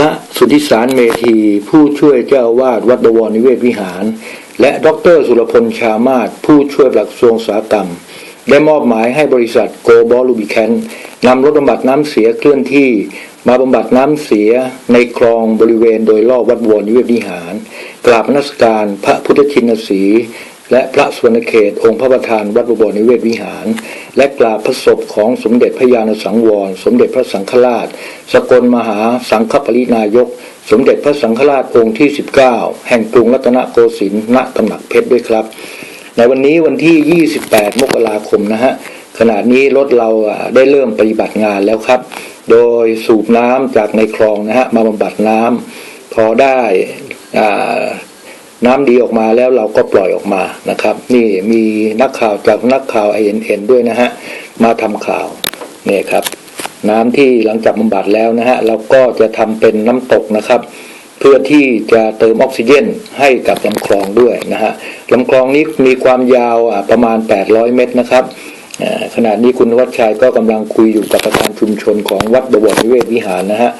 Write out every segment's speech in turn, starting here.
ระสุทธิสารเมธี ผู้ช่วยเจ้าวาสวัดบวรนิเวศวิหาร และดรสุรพลชามาศผู้ช่วยปลักทรวงสาหกรรม ได้มอบหมายให้บริษัทโกบอลูบิแคนนำรถบำบัดน้ำเสียเคลื่อนที่ มาบำบัดน้ำเสียในคลองบริเวณโดยรอบวัดวรนิเวศวิหาร กราบนัสการพระพุทธชินสี และพระสวนเขตองค์พระประธานวัดบวรนิเวศวิหาร และกราบพระศพของสมเด็จพระยาณสังวร สมเด็จพระสังฆราช สกลมหาสังฆปรินายก สมเด็จพระสังฆราชองค์ที่ 19 แห่งกรุงรัตนโกสินทร์ณตำหนักเพชรด้วยครับ ในวันนี้วันที่ 28 มกราคมนะฮะขณะนี้รถเราได้เริ่มปฏิบัติงานแล้วครับ โดยสูบน้ำจากในคลองนะฮะมาบำบัดน้ำพอได้อ่า น้ำดีออกมาแล้วเราก็ปล่อยออกมานะครับ นี่มีนักข่าวจากนักข่าวไอเอ็นด้วยนะฮะมาทำข่าวเนี่ยครับ น้ำที่หลังจากบำบัดแล้วนะฮะเราก็จะทำเป็นน้ำตกนะครับ เพื่อที่จะเติมออกซิเจนให้กับลำคลองด้วยนะฮะลำคลองนี้มีความยาวประมาณ 800 เมตรนะครับอ่าขณะนี้คุณวัชชัยก็กำลังคุยอยู่กับประธานชุมชนของวัดบวรนิเวศวิหารนะฮะ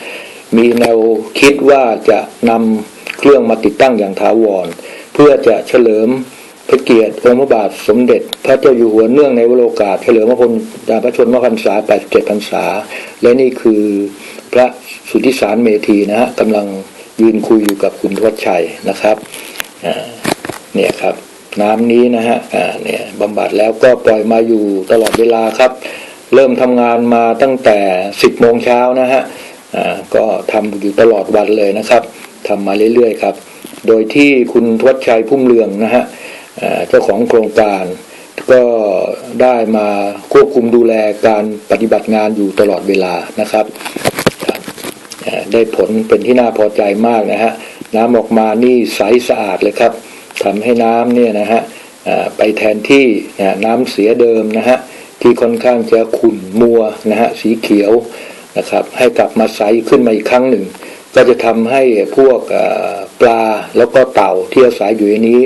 มีแนวคิดว่าจะนำ เครื่องมาติดตั้งอย่างถาวร เพื่อจะเฉลิมพระเกียรติองค์พระบาทสมเด็จ พระเจ้าอยู่หัวเนื่องในวโรกาสเฉลิมพระพลพระชนมพรรษา 87 พรรษา และนี่คือพระสุทธิสารเมธีนะฮะกำลังยืนคุยอยู่กับคุณทวชชัยนะครับเนี่ยครับ น้ำนี้นะฮะเนี่ยบำบัดแล้วก็ปล่อยมาอยู่ตลอดเวลาครับ เริ่มทำงานมาตั้งแต่ 10 โมงเช้านะฮะก็ทำอยู่ตลอดวันเลยนะครับ ทำมาเรื่อยๆครับ โดยที่คุณทวชชัยพุ่มเรืองนะฮะเจ้าของโครงการก็ได้มาควบคุมดูแลการปฏิบัติงานอยู่ตลอดเวลานะครับ ได้ผลเป็นที่น่าพอใจมากนะฮะน้ำออกมานี่ใสสะอาดเลยครับทำให้น้ำเนี่ยนะฮะไปแทนที่น้ำเสียเดิมนะฮะที่ค่อนข้างจะขุ่นมัวนะฮะสีเขียวนะครับ ให้กลับมาใสขึ้นมาอีกครั้งหนึ่ง ก็จะทำให้พวกปลาแล้วก็เต่าที่อาศัยอยู่ในนี้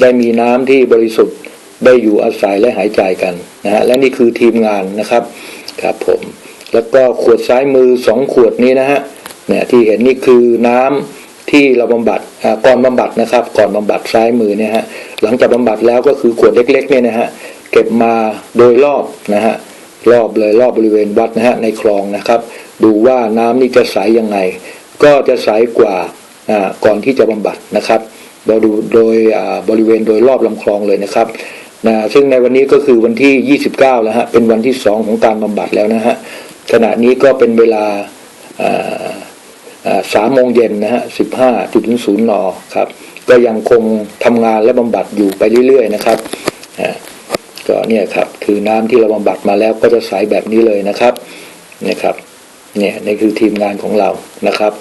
ได้มีน้ำที่บริสุทธิ์ได้อยู่อาศัยและหายใจกันนะฮะและนี่คือทีมงานนะครับครับผมแล้วก็ขวดซ้ายมือสองขวดนี้นะฮะเนี่ยที่เห็นนี่คือน้ำที่เราบำบัดก่อนบำบัดนะครับ ก่อนบำบัดซ้ายมือเนี่ยฮะหลังจากบำบัดแล้วก็คือขวดเล็กๆเนี่ยนะฮะเก็บมาโดยรอบนะฮะรอบเลยรอบบริเวณวัดนะฮะในคลองนะครับ ดูว่าน้ำนี่จะใสยังไง ก็จะใสกว่าก่อนที่จะบำบัดนะครับเราดูโดยบริเวณโดยรอบลำคลองเลยนะครับนะซึ่งในวันนี้ก็คือวันที่ 29 แล้วฮะเป็นวันที่ 2 ของการบำบัดแล้วนะฮะขณะนี้ก็เป็นเวลาสามโมงเย็นนะฮะ15จุดศูนย์นครับ ก็ยังคงทำงานและบำบัดอยู่ไปเรื่อยๆนะครับก็เนี่ยครับคือน้ำที่เราบำบัดมาแล้วก็จะใสแบบนี้เลยนะครับนะครับ เนี่ยนี่คือทีมงานของเรานะครับ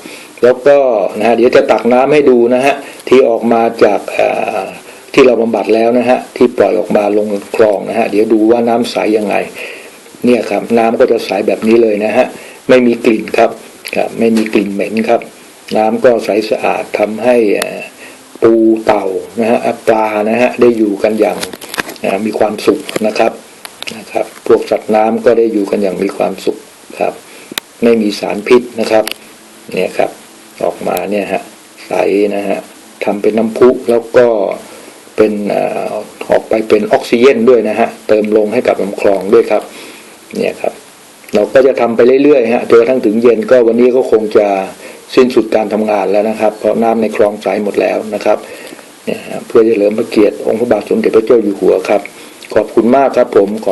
แล้วก็นะฮะเดี๋ยวจะตักน้ำให้ดูนะฮะที่ออกมาจากที่เราบำบัดแล้วนะฮะที่ปล่อยออกมาลงคลองนะฮะเดี๋ยวดูว่าน้ำใสยังไง เนี่ยครับน้ำก็จะใสแบบนี้เลยนะฮะไม่มีกลิ่นครับครับไม่มีกลิ่นเหม็นครับ น้ำก็ใสสะอาดทำให้ปูเต่านะฮะปลานะฮะได้อยู่กันอย่างมีความสุขนะครับนะครับ พวกสัตว์น้ำก็ได้อยู่กันอย่างมีความสุขครับ ไม่มีสารพิษนะครับเนี่ยครับออกมาเนี่ยฮะใสนะฮะทำเป็นน้ำพุแล้วก็เป็นออกไปเป็นออกซิเจนด้วยนะฮะเติมลงให้กับลำคลองด้วยครับเนี่ยครับเราก็จะทำไปเรื่อยๆฮะจนกระทั่งถึงเย็นก็วันนี้ก็คงจะสิ้นสุดการทำงานแล้วนะครับ เพราะน้ำในคลองใสหมดแล้วนะครับเนี่ยเพื่อจะเฉลิมพระเกียรติองค์พระบาทสมเด็จพระเจ้าอยู่หัวครับ ขอบคุณมากครับผมขอบ